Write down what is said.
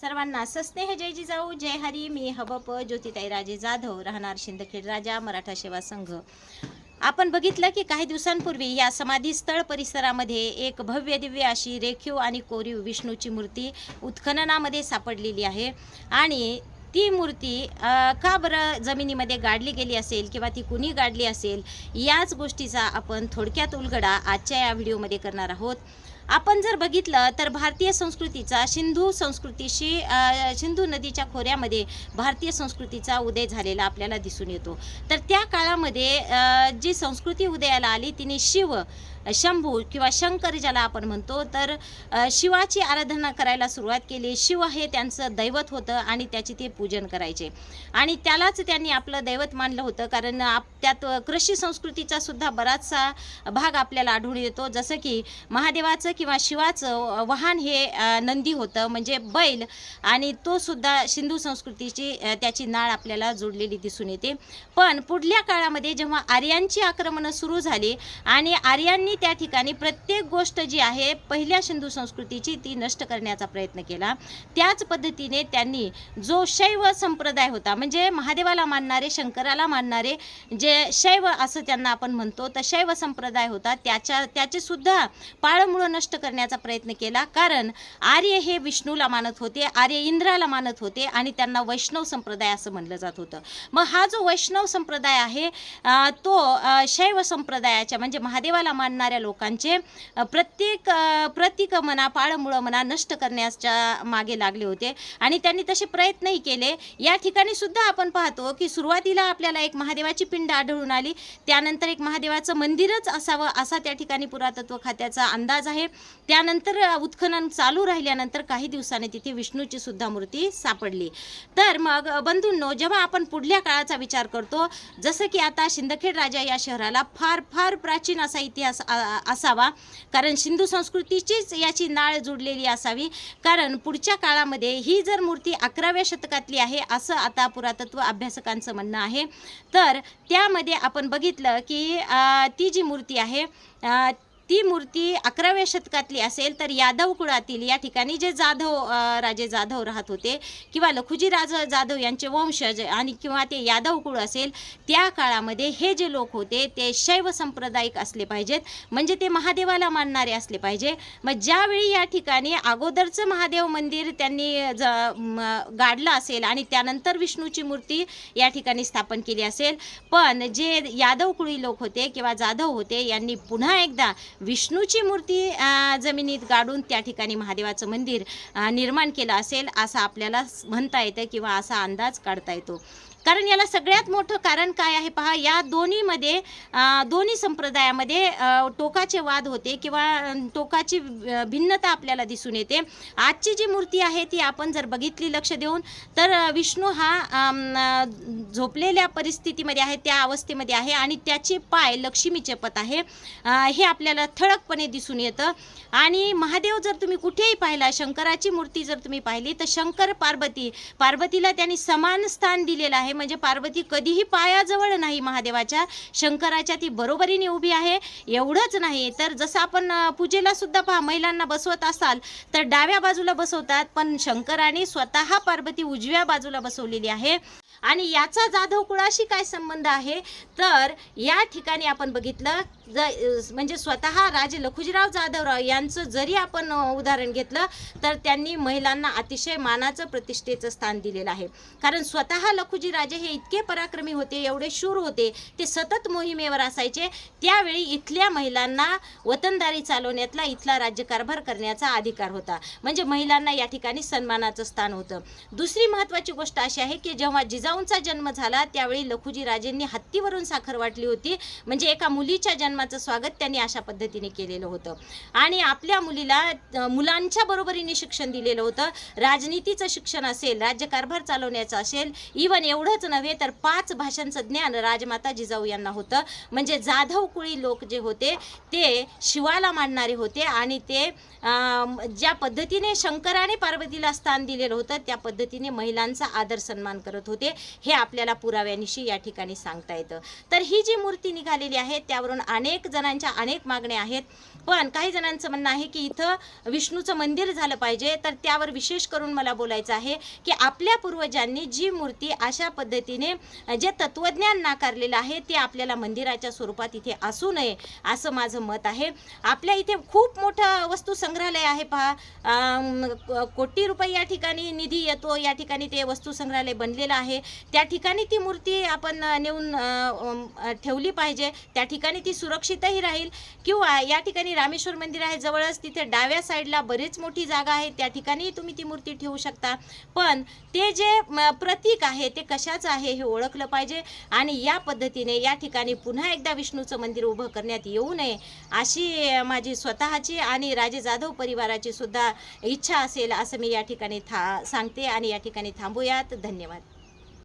सर्वांना सस्नेह जय जिजाऊ जय हरी मी हबप ज्योतिताई राजे जाधव राहणार शिंदखेड राजा मराठा सेवा संघ. आपण बघितलं की काही दिवसांपूर्वी या समाधीस्थळ परिसरामध्ये एक भव्य दिव्य अशी रेखीव आणि कोरीव विष्णूची मूर्ती उत्खननामध्ये सापडलेली आहे. आणि ती मूर्ती का बरं जमिनीमध्ये गाडली गेली असेल किंवा ती कुणी गाडली असेल याच गोष्टीचा आपण थोडक्यात उलगडा आजच्या या व्हिडिओमध्ये करणार आहोत. आपण जर बघितलं तर भारतीय संस्कृतीचा सिंधू संस्कृतीशी सिंधू नदीच्या खोऱ्यामध्ये भारतीय संस्कृतीचा उदय झालेला आपल्याला दिसून येतो. तर त्या काळामध्ये जी संस्कृती उदयाला आली तिने शिव शंभू किंवा शंकर ज्याला आपण म्हणतो तर शिवाची आराधना करायला सुरुवात केली. शिव हे त्यांचं दैवत होतं आणि त्याचे ते पूजन करायचे. आणि त्यालाच त्यांनी आपलं दैवत मानलं होतं कारण आप त्यात कृषी संस्कृतीचा सुद्धा बराचसा भाग आपल्याला आढळून येतो. जसं की महादेवाचं किंवा शिवाचं वाहन हे नंदी होतं म्हणजे बैल. आणि तो सुद्धा सिंधू संस्कृतीची त्याची नाळ आपल्याला जोडलेली दिसून येते. पण पुढल्या काळामध्ये जेव्हा आर्यांची आक्रमणं सुरू झाली आणि आर्यांनी त्या ठिकाणी प्रत्येक गोष्ट जी आहे पहिल्या सिंधू संस्कृतीची ती नष्ट करण्याचा प्रयत्न केला. त्याच पद्धतीने त्यांनी जो शैव संप्रदाय होता म्हणजे महादेवाला मानणारे शंकराला मानणारे जे शैव असं त्यांना आपण म्हणतो तर शैव संप्रदाय होता. त्याच्या त्याचे सुद्धा पाळमुळं नष्ट नष्ट करण्याचा प्रयत्न केला. कारण आर्य हे विष्णूला मानत होते आर्य इंद्राला मानत होते आणि त्यांना वैष्णव संप्रदाय असं म्हणलं जात होतं. मग हा जो वैष्णव संप्रदाय आहे तो शैव संप्रदायाच्या म्हणजे महादेवाला मानणाऱ्या लोकांचे प्रत्येक प्रतीक म्हणा पाळमुळं म्हणा नष्ट करण्याच्या मागे लागले होते. आणि त्यांनी तसे प्रयत्नही केले. या ठिकाणी सुद्धा आपण पाहतो की सुरुवातीला आपल्याला एक महादेवाची पिंड आढळून आली. त्यानंतर एक महादेवाचं मंदिरच असावं असा त्या ठिकाणी पुरातत्व खात्याचा अंदाज आहे. त्यानंतर उत्खनन चालू राहिल्यानंतर काही दिवसांनी तिथे विष्णूची सुद्धा मूर्ती सापडली. तर मग बंधूंनो जेव्हा आपण पुढल्या काळाचा विचार करतो जसं की आता शिंदखेड राजा या शहराला फार फार प्राचीन असा इतिहास असावा. कारण सिंधू संस्कृतीचीच याची नाळ जुडलेली असावी. कारण पुढच्या काळामध्ये ही जर मूर्ती अकराव्या शतकातली आहे असं आता पुरातत्व अभ्यासकांचं म्हणणं आहे. तर त्यामध्ये आपण बघितलं की ती जी मूर्ती आहे ती मूर्ती अकराव्या शतकातली असेल तर यादव कुळातील या ठिकाणी जे जाधव राजे जाधव राहत होते किंवा लखुजी राज जाधव यांचे वंशज आणि किंवा ते यादव कुळ असेल त्या काळामध्ये हे जे लोक होते ते शैव संप्रदायिक असले पाहिजेत. म्हणजे ते महादेवाला मानणारे असले पाहिजे. मग ज्यावेळी या ठिकाणी अगोदरचं महादेव मंदिर त्यांनी ज गाडलं असेल आणि त्यानंतर विष्णूची मूर्ती या ठिकाणी स्थापन केली असेल पण जे यादव कुळी लोक होते किंवा जाधव होते यांनी पुन्हा एकदा विष्णूची मूर्ती जमिनीत गाडून त्या ठिकाणी महादेवाचं मंदिर निर्माण केलं असेल असं आपल्याला म्हणता येतं किंवा असा अंदाज काढता येतो. कारण याला सगळ्यात मोठं कारण काय आहे पहा या दोन्हीमध्ये दोन्ही संप्रदायामध्ये टोकाचे वाद होते किंवा टोकाची भिन्नता आपल्याला दिसून येते. आजची जी मूर्ती आहे ती आपण जर बघितली लक्ष देऊन तर विष्णू हा झोपलेल्या परिस्थितीमध्ये आहे त्या अवस्थेमध्ये आहे आणि त्याचे पाय लक्ष्मीचे पत आहे. हे आपल्याला ठळकपणे दिसून येतं. आणि महादेव जर तुम्ही कुठेही पाहिला शंकराची मूर्ती जर तुम्ही पाहिली तर शंकर पार्वती पार्वतीला त्यांनी समान स्थान दिलेलं आहे. म्हणजे पार्वती कधीही पायाजवळ नाही महादेवाच्या. शंकराच्या ती बरोबरीने उभी आहे. एवढंच नाही. तर जसं आपण पूजेला सुद्धा पहा महिलांना बसवत असाल तर डाव्या बाजूला बसवतात. पण शंकराने स्वतः पार्वती उजव्या बाजूला बसवलेली आहे. आणि याचा जाधव कुळाशी काय संबंध आहे? तर या ठिकाणी आपण बघितलं ज म्हणजे स्वतः राजे लखुजीराव जाधवराव यांचं जरी आपण उदाहरण घेतलं तर त्यांनी महिलांना अतिशय मानाचं प्रतिष्ठेचं स्थान दिलेलं आहे. कारण स्वतः लखुजी राजे हे इतके पराक्रमी होते एवढे शूर होते ते सतत मोहिमेवर असायचे. त्यावेळी इथल्या महिलांना वतनदारी चालवण्यातला इथला राज्यकारभार करण्याचा अधिकार होता. म्हणजे महिलांना या ठिकाणी सन्मानाचं स्थान होतं. दुसरी महत्त्वाची गोष्ट अशी आहे की जेव्हा जिजा जिजाऊंचा जन्म झाला. त्यावेळी लखुजी राजेंनी हत्तीवरून साखर वाटली होती. म्हणजे एका मुलीच्या जन्माचं स्वागत त्यांनी अशा पद्धतीने केलेलं होतं. आणि आपल्या मुलीला मुलांच्या बरोबरीने शिक्षण दिलेलं होतं. राजनीतीचं शिक्षण असेल राज्यकारभार चालवण्याचं असेल इवन एवढंच नव्हे तर पाच भाषांचं ज्ञान राजमाता जिजाऊ यांना होतं. म्हणजे जाधव कुळी लोक जे होते ते शिवाला मानणारे होते आणि ते ज्या पद्धतीने शंकराने पार्वतीला स्थान दिलेलं होतं त्या पद्धतीने महिलांचा आदर सन्मान करत होते. हे आपल्याला पुराव्यानिशी या ठिकाणी सांगता येतं. तर ही जी मूर्ती निघालेली आहे त्यावरून अनेक जणांच्या अनेक मागण्या आहेत. पण काही जणांचं म्हणणं आहे की इथं विष्णूचं मंदिर झालं पाहिजे. तर त्यावर विशेष करून मला बोलायचं आहे की आपल्या पूर्वजांनी जी मूर्ती अशा पद्धतीने जे तत्वज्ञान नाकारलेलं आहे ते आपल्याला मंदिराच्या स्वरूपात इथे असू नये असं माझं मत आहे. आपल्या इथे खूप मोठं वस्तू संग्रहालय आहे पहा. कोटी रुपये या ठिकाणी निधी येतो. या ठिकाणी ते वस्तू संग्रहालय बनलेलं आहे. त्या ठिकाणी ती मूर्ती आपण नेऊन ठेवली पाहिजे. त्या ठिकाणी ती सुरक्षितही राहील. किंवा या ठिकाणी रामेश्वर मंदिर आहे जवळच तिथे डाव्या साईडला बरीच मोठी जागा आहे. त्या ठिकाणी तुम्ही ती मूर्ती ठेवू शकता. पण ते जे प्रतीक आहे ते कशाचं आहे हे ओळखलं पाहिजे. आणि या पद्धतीने या ठिकाणी पुन्हा एकदा विष्णूचं मंदिर उभं करण्यात येऊ नये अशी माझी स्वतःची आणि राजे जाधव परिवाराची सुद्धा इच्छा असेल असं मी या ठिकाणी था सांगते. आणि या ठिकाणी थांबूयात. धन्यवाद.